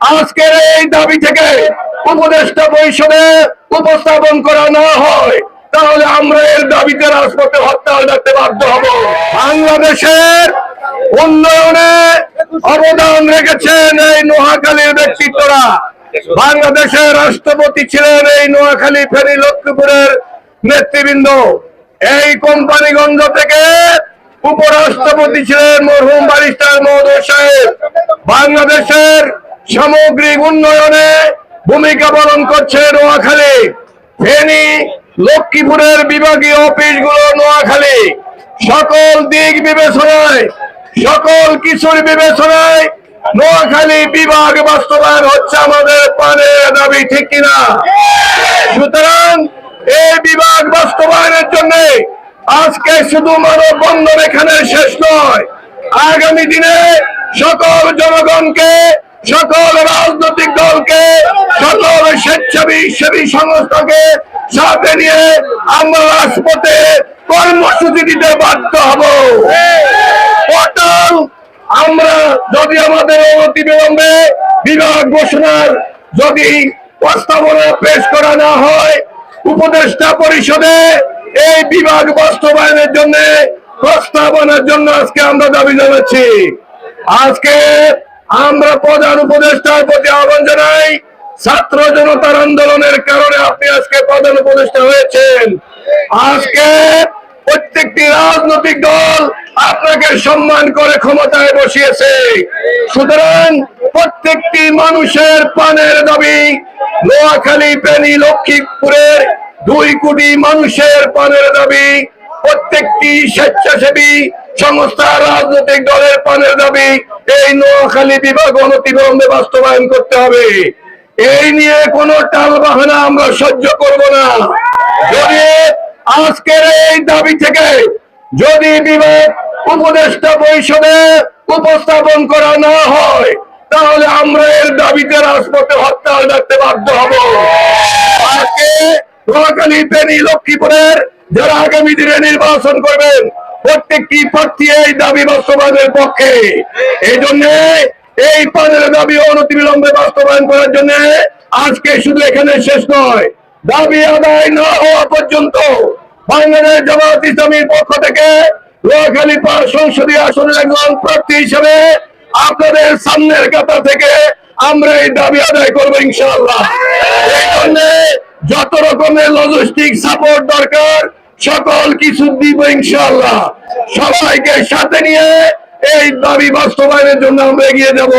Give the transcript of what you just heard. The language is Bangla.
আজকের এই দাবি থেকে উপদেষ্টা পরিষদে উপস্থাপন করা না হয়, তাহলে আমরা এর দাবিতে রাজপথে হরতাল ডাকতে বাধ্য হব। বাংলাদেশের উন্নয়নে অবদান রেখেছেন এই নোয়াখালীর ব্যক্তিত্বরা। বাংলাদেশের রাষ্ট্রপতি ছিলেন এই নোয়াখালী ফেরি লক্ষ্মীপুরের নেতৃবৃন্দ। এই কোম্পানিগঞ্জ থেকে উপরাষ্ট্রপতি ছিলেন মরহুম বারিস্টার মহোদয় সাহেব। বাংলাদেশের সামগ্রিক উন্নয়নে ভূমিকা পালন করছে নোয়াখালী। ফেনী, লক্ষ্মীপুরের বিভাগীয় অফিসগুলো নোয়াখালী। সকল দিক বিবেচনায়, সকল কিছুর বিবেচনায় নোয়াখালী বিভাগ বাস্তবায়ন হচ্ছে আমাদের পানের দাবি, ঠিক কিনা? সুতরাং এই বিভাগ বাস্তবায়নের জন্য আজকে শুধু মানব বন্ধন এখানে শেষ নয়। আগামী দিনে সকল জনগণকে সকল রাজনৈতিক দলকে, সকল স্বেচ্ছাবী সেবী সংস্থাকে সাথে নিয়ে আমরা রাজপথে কর্মসূচি দিতে বাধ্য হব। আমরা যদি আমাদের অতি বিলম্বে বিভাগ ঘোষণার যদি প্রস্তাবনা পেশ করা না হয়, উপদেষ্টা পরিষদে এই বিভাগ বাস্তবায়নের জন্য প্রস্তাবনার জন্য আজকে আমরা দাবি জানাচ্ছি। আজকে আমরা প্রধান উপদেষ্টার প্রতি আহ্বান জানাই, ছাত্র জনতার আন্দোলনের কারণে আপনি আজকে প্রধান উপদেষ্টা হয়েছেন। আজকে প্রত্যেকটি রাজনৈতিক দল আপনাকে সম্মান করে ক্ষমতায় বসিয়েছে। সুতরাং প্রত্যেকটি মানুষের পানের দাবি, নোয়াখালী পেনি লক্ষ্মীপুরের দুই কোটি মানুষের পানের দাবি, প্রত্যেকটি স্বেচ্ছাসেবী সংস্থা রাজনৈতিক দলের পানের দাবি এই নোয়াখালী বিভাগ অনতিবিলম্বে বাস্তবায়ন করতে হবে। এই নিয়ে কোনো টাল বাহানা আমরা সহ্য করব না। যদি আজকের এই দাবি থেকে যদি বিভাগ উপদেষ্টা পরিষদে উপস্থাপন করা না হয়, তাহলে আমরা এর দাবিতে রাজপথে হরতাল ডাকতে বাধ্য হব। আজকে নোয়াখালী ফেনী লক্ষ্মীপুরের যারা আগামী দিনে নির্বাচন করবেন, প্রত্যেকটি প্রার্থী এই দাবি বাস্তবায়নের পক্ষে। এই জন্য এই পদের দাবি অনতিবিলম্বে বাস্তবায়ন করার জন্য আজকে শুধু এখানে শেষ নয়, দাবি আদায় না হওয়া পর্যন্ত বাংলাদেশ জামাত ইসলামীর পক্ষ থেকে নোয়াখালী পাঁচ সংসদীয় আসনের একজন প্রার্থী হিসেবে আপনাদের সামনের কাতা থেকে আমরা এই দাবি আদায় করব ইনশাআল্লাহ। এই জন্য যত রকমের লজিস্টিক সাপোর্ট দরকার সকল কিছু দিব ইনশাল্লাহ সবাইকে সাথে নিয়ে এই দাবি বাস্তবায়নের জন্য আমরা এগিয়ে যাব।